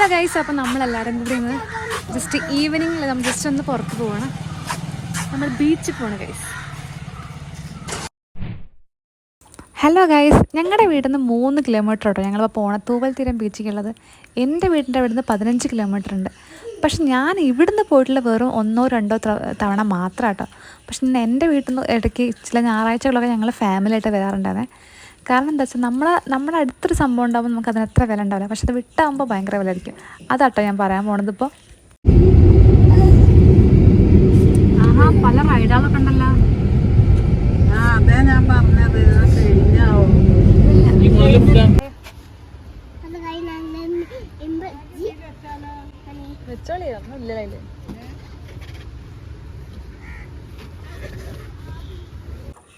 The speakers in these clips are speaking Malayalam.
ഹലോ ഗൈസ് അപ്പം നമ്മളെല്ലാവരും കൂടി ഒന്ന് ജസ്റ്റ് ഈവനിങ്ങിൽ നമ്മൾ ജസ്റ്റ് ഒന്ന് പുറത്ത് പോവാണ്. നമ്മൾ ബീച്ചിൽ പോവാണ് ഗൈസ് ഹലോ ഗൈസ് ഞങ്ങളുടെ വീട്ടിൽ നിന്ന് മൂന്ന് കിലോമീറ്റർ ഉണ്ടോ? ഞങ്ങൾ പോണ തീരം ബീച്ചിക്കുള്ളത് എന്റെ വീടിന്റെ അവിടെ നിന്ന് പതിനഞ്ച് കിലോമീറ്റർ ഉണ്ട്. പക്ഷെ ഞാൻ ഇവിടുന്ന് പോയിട്ടുള്ള വെറും ഒന്നോ രണ്ടോ തവണ മാത്രം കേട്ടോ പക്ഷെ എന്റെ വീട്ടിൽ നിന്ന് ഇടയ്ക്ക് ചില ഞായറാഴ്ചകളൊക്കെ ഞങ്ങൾ ഫാമിലിയായിട്ട് വരാറുണ്ടായിരുന്നേ. കാരണം എന്താ വെച്ചാൽ നമ്മളെ നമ്മുടെ അടുത്തൊരു സംഭവം ഉണ്ടാകുമ്പോൾ നമുക്ക് അതിന് എത്ര വില ഉണ്ടാവില്ല. പക്ഷെ അത് വിട്ടാകുമ്പോൾ ഭയങ്കര വില ആയിരിക്കും അതാട്ടോ ഞാൻ പറയാൻ പോണത് ഇപ്പോൾ ആഹാ പല റൈഡുകളൊക്കെ ഉണ്ടല്ലോ. ആ അതാ ഞാൻ പറഞ്ഞത്. കഴിഞ്ഞാവും. വെച്ചോളി ഇല്ല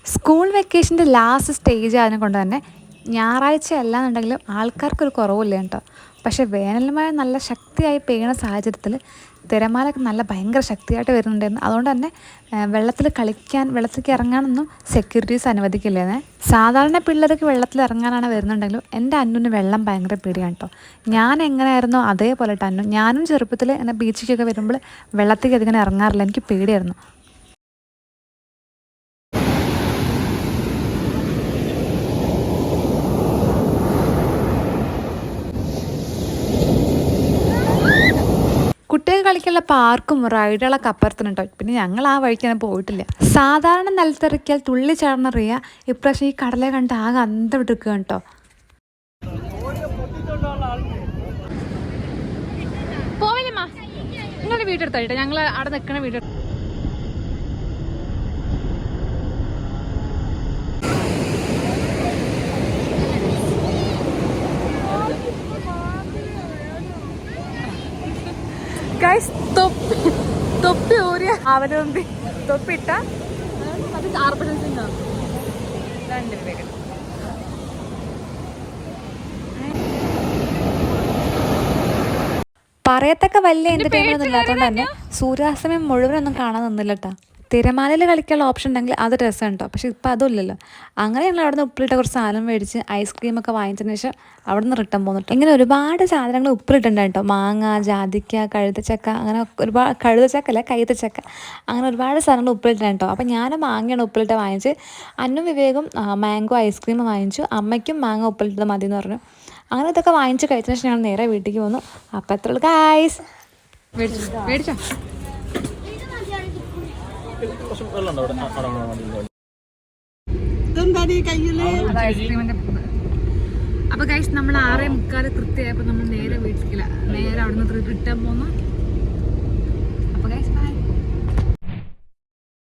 സ്കൂൾ വെക്കേഷന്റെ ലാസ്റ്റ് സ്റ്റേജ് അതിനെ കൊണ്ട് തന്നെ ഞായറാഴ്ച അല്ലാന്നുണ്ടെങ്കിലും ആൾക്കാർക്കൊരു കുറവില്ല കേട്ടോ. പക്ഷേ വേനൽ മഴ നല്ല ശക്തിയായി പെയ്യണ സാഹചര്യത്തിൽ തിരമാലൊക്കെ നല്ല ഭയങ്കര ശക്തിയായിട്ട് വരുന്നുണ്ടായിരുന്നു അതുകൊണ്ട് തന്നെ വെള്ളത്തിൽ കളിക്കാൻ വെള്ളത്തിലേക്ക് ഇറങ്ങാനൊന്നും സെക്യൂരിറ്റീസ് അനുവദിക്കില്ലേ സാധാരണ പിള്ളേർക്ക് വെള്ളത്തിൽ ഇറങ്ങാനാണ് വരുന്നുണ്ടെങ്കിലും എന്റെ അന്നുവിന് വെള്ളം ഭയങ്കര പേടിയാണ് കേട്ടോ. ഞാൻ എങ്ങനെയായിരുന്നോ അതേപോലെ അന്നു. ഞാനും ചെറുപ്പത്തിൽ എന്നെ ബീച്ചിലേക്കൊക്കെ വരുമ്പോൾ വെള്ളത്തിലേക്ക് അധികം ഇറങ്ങാറില്ല. എനിക്ക് പേടിയായിരുന്നു. കുട്ടികൾ കളിക്കാനുള്ള പാർക്കും റൈഡുകളൊക്കെ അപ്പുറത്തുണ്ട് പിന്നെ ഞങ്ങൾ ആ വഴിക്കൊന്നും പോയിട്ടില്ല. സാധാരണ നിലത്തിറക്കിയാൽ തുള്ളി ചേർന്നറിയ റിയ ഇപ്രാവശ്യം ഈ കടലെ കണ്ട് ആകെ അന്തം വിട്ടിരിക്കുക കേട്ടോ പോവില്ലമ്മ നിങ്ങളുടെ ഞങ്ങൾ അവിടെ നിൽക്കണ വീട് ഗൈസ് തൊപ്പി തൊപ്പി ഊരിയ തൊപ്പിട്ട അത് രണ്ട് രൂപയ്ക്ക് പറയത്തക്ക വലിയ എന്റർടൈൻമെന്റ് ഒന്നും ഇല്ലാത്തതുകൊണ്ട് തന്നെ സൂര്യാസ്തമയം മുഴുവനൊന്നും കാണാൻ നിന്നില്ല കേട്ടോ തിരമാലയിൽ കളിക്കാനുള്ള ഓപ്ഷൻ ഉണ്ടെങ്കിൽ അത് രസം കേട്ടോ പക്ഷെ ഇപ്പം അതുമില്ലല്ലോ. അങ്ങനെ ഞങ്ങൾ അവിടെ നിന്ന് ഉപ്പിലിട്ട കുറച്ച് സാധനം മേടിച്ച് ഐസ്ക്രീം ഒക്കെ വാങ്ങിച്ചതിന് ശേഷം അവിടെ നിന്ന് റിട്ടേൺ പോന്നിട്ട് ഇങ്ങനെ ഒരുപാട് സാധനങ്ങൾ ഉപ്പിലിട്ടുണ്ട് കേട്ടോ മാങ്ങ ജാതിക്ക കഴുതച്ചക്ക അങ്ങനെ ഒരുപാട് കഴുതച്ചക്ക അല്ല കൈതച്ചക്ക. അങ്ങനെ ഒരുപാട് സാധനങ്ങൾ ഉപ്പിലിട്ടുണ്ട് കേട്ടോ അപ്പം ഞാൻ മാങ്ങയാണ് ഉപ്പിലിട്ട് വാങ്ങിച്ച് അന്നും വിവേകും മാംഗോ ഐസ്ക്രീം വാങ്ങിച്ചു. അമ്മയ്ക്കും മാങ്ങ ഉപ്പിലിട്ടത് മതി എന്ന് പറഞ്ഞു. അങ്ങനെ ഇതൊക്കെ വാങ്ങിച്ച് കഴിച്ചതിന് ശേഷം ഞാൻ നേരെ വീട്ടിലേക്ക് പോന്നു. അപ്പം എത്ര ഗായ്സ് മേടിച്ചോ. അപ്പൊ ഗൈസ് നമ്മൾ ആറേ മുക്കാൽ കൃത്യമായപ്പോ നമ്മൾ നേരെ വീട്ടിലേക്കില്ല നേരെ അവിടുന്ന് റിട്ടേൺ പോന്നു.